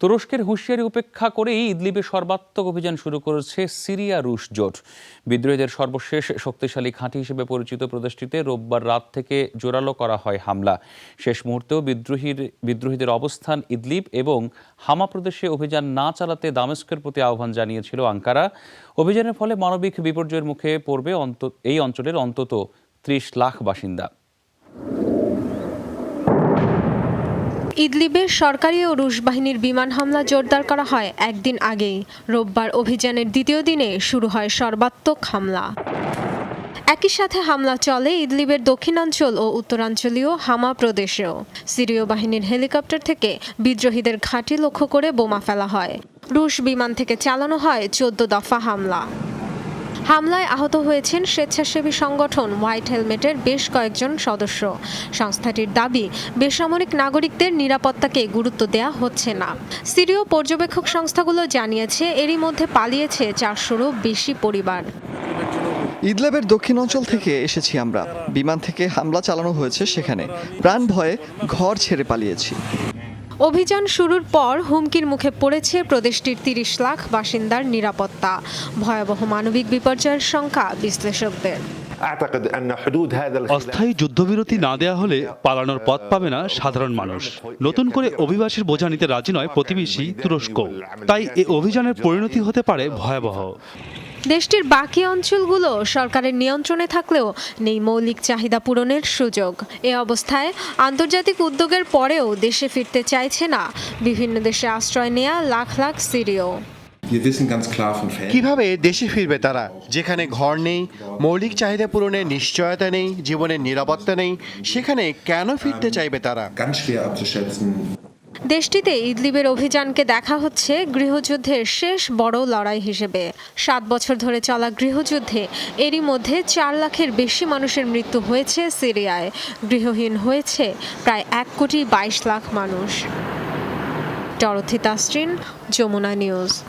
তুরস্কের হুঁশিয়ারি উপেক্ষা করেই ইদলিবে সর্বাত্মক অভিযান শুরু করেছে সিরিয়া রুশ জোট। বিদ্রোহীদের সর্বশেষ শক্তিশালী ঘাঁটি হিসেবে পরিচিত প্রদেশটিতে রোববার রাত থেকে জোরালো করা হয় হামলা। শেষ মুহূর্তেও বিদ্রোহীর, বিদ্রোহীদের অবস্থান ইদলিব এবং হামা প্রদেশে অভিযান না চালাতে দামেস্কের প্রতি আহ্বান জানিয়েছিল আঙ্কারা। অভিযানের ফলে মানবিক বিপর্যয়ের মুখে পড়বে এই অঞ্চলের অন্তত ত্রিশ লাখ বাসিন্দা। ইদলিবে সরকারি ও রুশ বাহিনীর বিমান হামলা জোরদার করা হয় একদিন আগেই। রোববার অভিযানের দ্বিতীয় দিনে শুরু হয় সর্বাত্মক হামলা। একই সাথে হামলা চলে ইদলিবের দক্ষিণাঞ্চল ও উত্তরাঞ্চলীয় হামা প্রদেশেও। সিরীয় বাহিনীর হেলিকপ্টার থেকে বিদ্রোহীদের ঘাঁটি লক্ষ্য করে বোমা ফেলা হয়। রুশ বিমান থেকে চালানো হয় চোদ্দ দফা হামলা। হামলায় আহত হয়েছেন স্বেচ্ছাসেবী সংগঠন হোয়াইট হেলমেটের বেশ কয়েকজন সদস্য। সংস্থাটির দাবি, বেসামরিক নাগরিকদের নিরাপত্তাকে গুরুত্ব দেয়া হচ্ছে না। সিরীয় পর্যবেক্ষক সংস্থাগুলো জানিয়েছে, এরই মধ্যে পালিয়েছে চারশোরও বেশি পরিবার। ইদলেবের দক্ষিণ অঞ্চল থেকে এসেছি আমরা। বিমান থেকে হামলা চালানো হয়েছে সেখানে। প্রাণ ভয়ে ঘর ছেড়ে পালিয়েছি। অভিযান শুরুর পর হুমকির মুখে পড়েছে প্রদেশটির তিরিশ লাখ বাসিন্দার নিরাপত্তা। ভয়াবহ মানবিক বিপর্যয়ের সংখ্যা বিশ্লেষকদের। অস্থায়ী যুদ্ধবিরতি না দেয়া হলে পালানোর পথ পাবে না সাধারণ মানুষ। নতুন করে অভিবাসীর বোঝা নিতে রাজি নয় প্রতিবেশী তুরস্ক। তাই এ অভিযানের পরিণতি হতে পারে ভয়াবহ। দেশটির বাকি অঞ্চলগুলো সরকারের নিয়ন্ত্রণে থাকলেও নেই মৌলিক চাহিদা পূরণের সুযোগ। এ অবস্থায় আন্তর্জাতিক উদ্যোগের পরেও দেশে ফিরতে চাইছে না। বিভিন্ন দেশে আশ্রয় নেয়া লাখ লাখ সিরীয়. কীভাবে দেশে ফিরবে তারা? যেখানে ঘর নেই মৌলিক চাহিদা পূরণের নিশ্চয়তা নেই জীবনের নিরাপত্তা নেই সেখানে কেন ফিরতে চাইবে তারা? দেশটিতে ইদলিবের অভিযানকে দেখা হচ্ছে গৃহযুদ্ধের শেষ বড় লড়াই হিসেবে। সাত বছর ধরে চলা গৃহযুদ্ধে এরই মধ্যে চার লাখের বেশি মানুষের মৃত্যু হয়েছে সিরিয়ায়। গৃহহীন হয়েছে প্রায় এক কোটি বাইশ লাখ মানুষ। Dorothy Jamuna news.